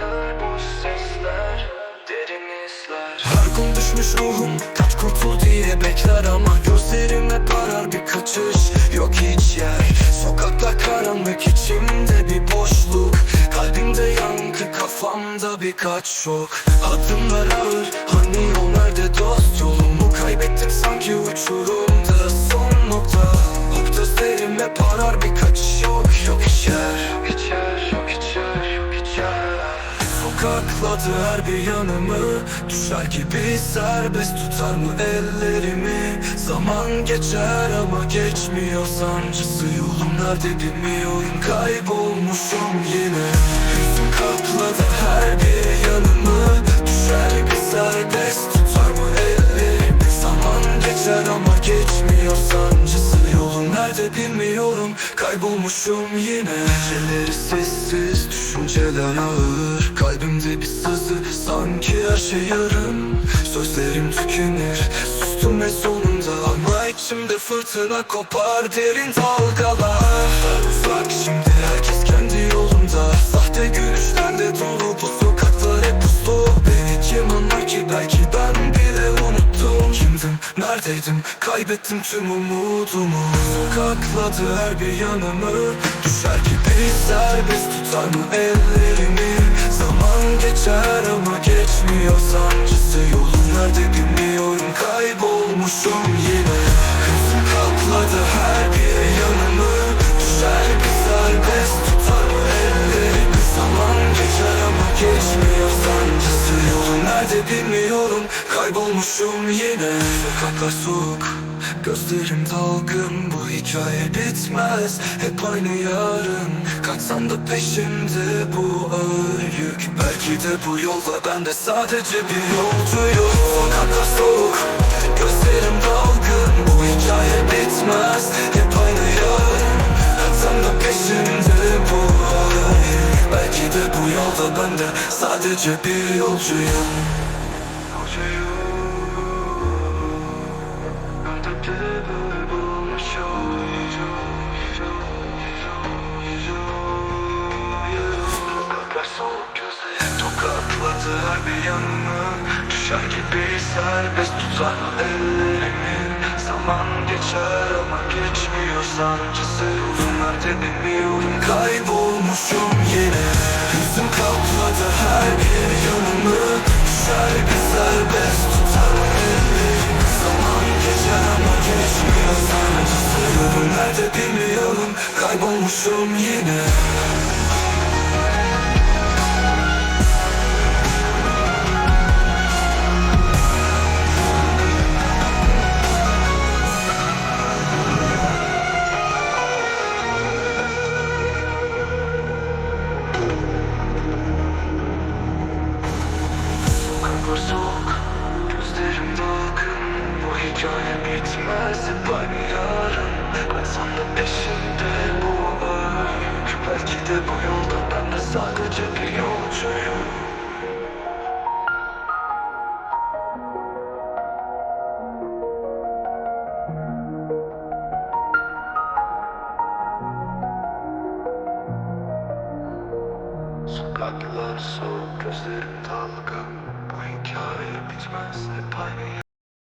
Duyar bu sesler Derin izler. Her gün düşmüş ruhum Kaç kurtul diye bekler ama Gözlerime parar bir kaçış Yok hiç yer. Sokakta karanlık içimde bir boşluk. Kalbimde yankı kafamda birkaç şok. Adımlar ağır hani o nerede dost Yolumu kaybettim sanki uçurumda. Son nokta Hop gözlerime parar bir Sokakladı her bir yanımı. Düşer gibi serbest tutar mı ellerimi? Zaman geçer ama geçmiyor sancısı. Yolum nerede bilmiyorum kaybolmuşum yine. Hüzün kapladı her bir yanımı. Düşer gibi serbest tutar mı ellerimi? Zaman geçer ama geçmiyor sancısı. Yolum nerede bilmiyorum Kaybolmuşum yine. Geceleri sessiz Düşünceler ağır Kalbimde bir sızı Sanki her şey yarım Sözlerim tükenir Sustum ve sonunda. Ama içimde fırtına kopar Derin dalgalar. Uzak şimdi herkes kendi yolunda. Sahte gülüşlerle dolu bu sokaklar hep puslu Beni kim anlar ki? Belki ben bile unuttum. Kimdim, neredeydim, kaybettim tüm umudumu. Sokakladı her bir yanımı. Düşer gibi serbest tutar mı? Zaman geçer ama geçmiyor sancısı. Yolum nerede bilmiyorum. Kaybolmuşum kaybolmuşum yine Sokaklar soğuk. Gözlerim dalgın bu hikaye bitmez. Hep aynı yarın Kaçsam da peşimde bu ağır yük. Belki de bu yolda ben de sadece bir yolcuyum. Sokaklar soğuk Gözlerim dalgın Bu hikaye bitmez. Hep aynı yarın Kaçsam da peşimde bu ağır yük. Belki de bu yolda ben de sadece bir Yolcuyum Tokakladı her bir yanımı Düşer gibi serbest tutar ellerimi Zaman geçer ama geçmiyor sancısı Yolum nerede bilmiyorum Kaybolmuşum yine Hüzün kapladı her bir yanımı Düşer gibi Kaybolmuşum yine. Soğuk, Bu hikaye bitmez hep yarın. Ben sana peşimde Şimdi bu ben de sadece bir yolcuyum Sokaklar soğuk gözlerim dalga. Bu hikaye bitmez hep